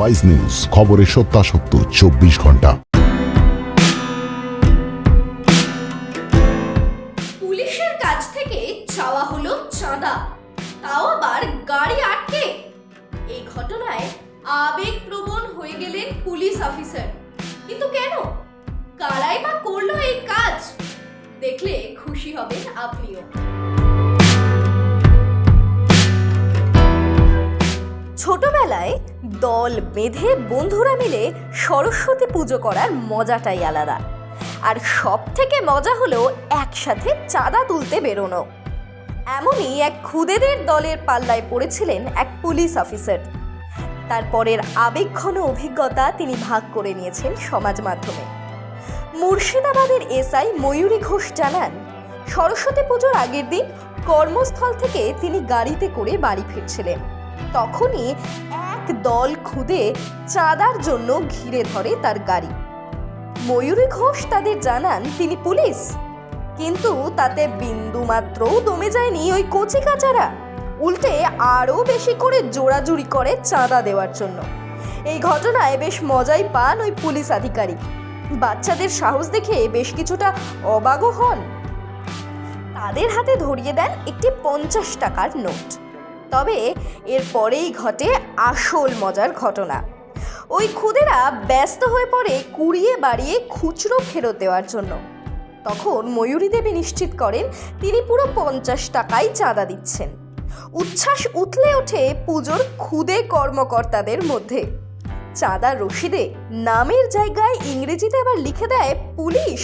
Wise news খবরের সত্যাসত্য, চব্বিশ ঘণ্টা। পুলিশের কাছ থেকে চাওয়া হলো চাঁদা, তাও আবার গাড়ি আটকে। এই ঘটনায় আবেগপ্রবণ হয়ে গেলেন পুলিশ অফিসার। কিন্তু কেন? কারাই বা করল এই কাজ? দেখলে খুশি হবেন আপনিও। দল বেঁধে বন্ধুরা মিলে সরস্বতী পুজো করার মজাটাই আলাদা। আর সব থেকে মজা হলো একসাথে চাঁদা তুলতে বেরোনো। এমনই এক খুদেদের দলের পাল্লায় পড়েছিলেন এক পুলিশ অফিসার। তারপরের আবেগঘন অভিজ্ঞতা তিনি ভাগ করে নিয়েছেন সমাজ মাধ্যমে। মুর্শিদাবাদের এসআই ময়ূরী ঘোষ জানান, সরস্বতী পুজোর আগের দিন কর্মস্থল থেকে তিনি গাড়িতে করে বাড়ি ফিরছিলেন। তখনই এক দল খুদে চাঁদার জন্য ঘিরে ধরে তার গাড়ি। ময়ূরী ঘোষ তাদের জানান, তিনি পুলিশ। কিন্তু তাতে বিন্দু মাত্রও দমে যায়নি ওই কচি কাচারা। উল্টে আরও বেশি করে জোড়াজুড়ি করে চাঁদা দেওয়ার জন্য। এই ঘটনায় বেশ মজাই পান ওই পুলিশ আধিকারিক। বাচ্চাদের সাহস দেখে বেশ কিছুটা অবাগও হন। তাদের হাতে ধরিয়ে দেন একটি পঞ্চাশ টাকার নোট। তবে এরপরেই ঘটে আসল মজার ঘটনা। ওই খুদেরা ব্যস্ত হয়ে পড়ে কুড়িয়ে বাড়িয়ে খুচরো ফেরত দেওয়ার জন্য। তখন ময়ূরী দেবী নিশ্চিত করেন, তিনি পুরো পঞ্চাশ টাকাই চাঁদা দিচ্ছেন। উচ্ছ্বাস উথলে ওঠে পুজোর খুদে কর্মকর্তাদের মধ্যে। চাঁদা রশিদে নামের জায়গায় ইংরেজিতে আবার লিখে দেয় পুলিশ।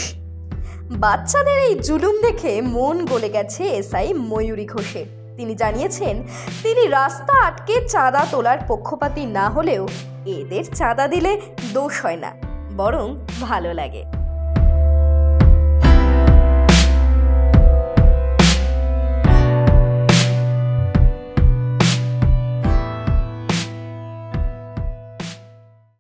বাচ্চাদের এই জুলুম দেখে মন গলে গেছে এসআই ময়ূরী ঘোষের। তিনি জানিয়েছেন, তিনি রাস্তা আটকে চাঁদা তোলার পক্ষপাতি না হলেও এদের চাঁদা দিলে দোষ হয় না, বরং ভালো লাগে।